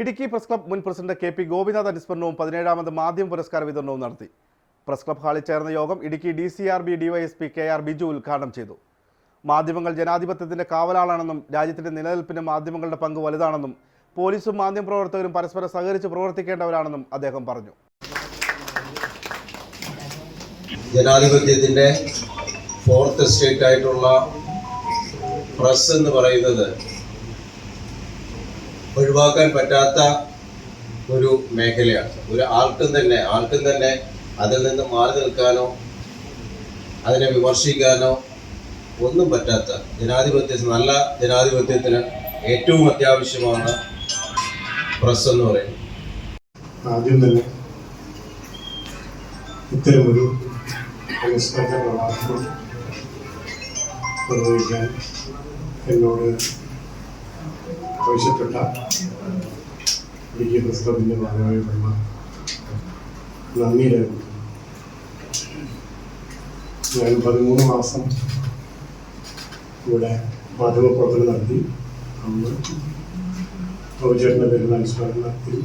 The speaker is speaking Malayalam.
ഇടുക്കി പ്രസ് ക്ലബ് മുൻ പ്രസിഡന്റ് കെ പി ഗോപിനാഥ് അനുസ്മരണവും പതിനേഴാമത് മാധ്യമ പുരസ്കാര വിതരണവും നടത്തി. പ്രസ് ക്ലബ് ഹാളിൽ ചേർന്ന യോഗം Idukki D C R B DYSP K R Biju ഉദ്ഘാടനം ചെയ്തു. മാധ്യമങ്ങൾ ജനാധിപത്യത്തിന്റെ കാവലാളാണെന്നും രാജ്യത്തിന്റെ നിലനിൽപ്പിന് മാധ്യമങ്ങളുടെ പങ്ക് വലുതാണെന്നും പോലീസും മാധ്യമ പ്രവർത്തകരും പരസ്പരം സഹകരിച്ച് പ്രവർത്തിക്കേണ്ടവരാണെന്നും അദ്ദേഹം പറഞ്ഞു. ജനാധിപത്യത്തിന്റെ ഫോർത്ത് സ്റ്റേറ്റ് ആയിട്ടുള്ള പ്രസ് എന്ന് പറയുന്നത് ഒഴിവാക്കാൻ പറ്റാത്ത ഒരു മേഖലയാണ്. ഒരു ആർക്കും തന്നെ ആർക്കും തന്നെ അതിൽ നിന്ന് മാറി നിൽക്കാനോ അതിനെ വിമർശിക്കാനോ ഒന്നും പറ്റാത്ത ജനാധിപത്യ നല്ല ജനാധിപത്യത്തിന് ഏറ്റവും അത്യാവശ്യമാണ് പ്രസ് എന്ന് പറയുന്നത്. ആദ്യം തന്നെ ഇത്തരമൊരു അനുസ്മരണ പ്രഭാഷണം എന്നോട് ആവശ്യപ്പെട്ട ഇടുക്കി പ്രസ് ക്ലബിന്റെ ഭാഗമായിട്ടുള്ള നന്ദി ഞാൻ പതിമൂന്ന് മാസം ഇവിടെ മാധ്യമപ്രവർത്തനം നടത്തി. അന്ന് റോജേട്ടന്റെ പേരിൽ അനുസ്മരണത്തിൽ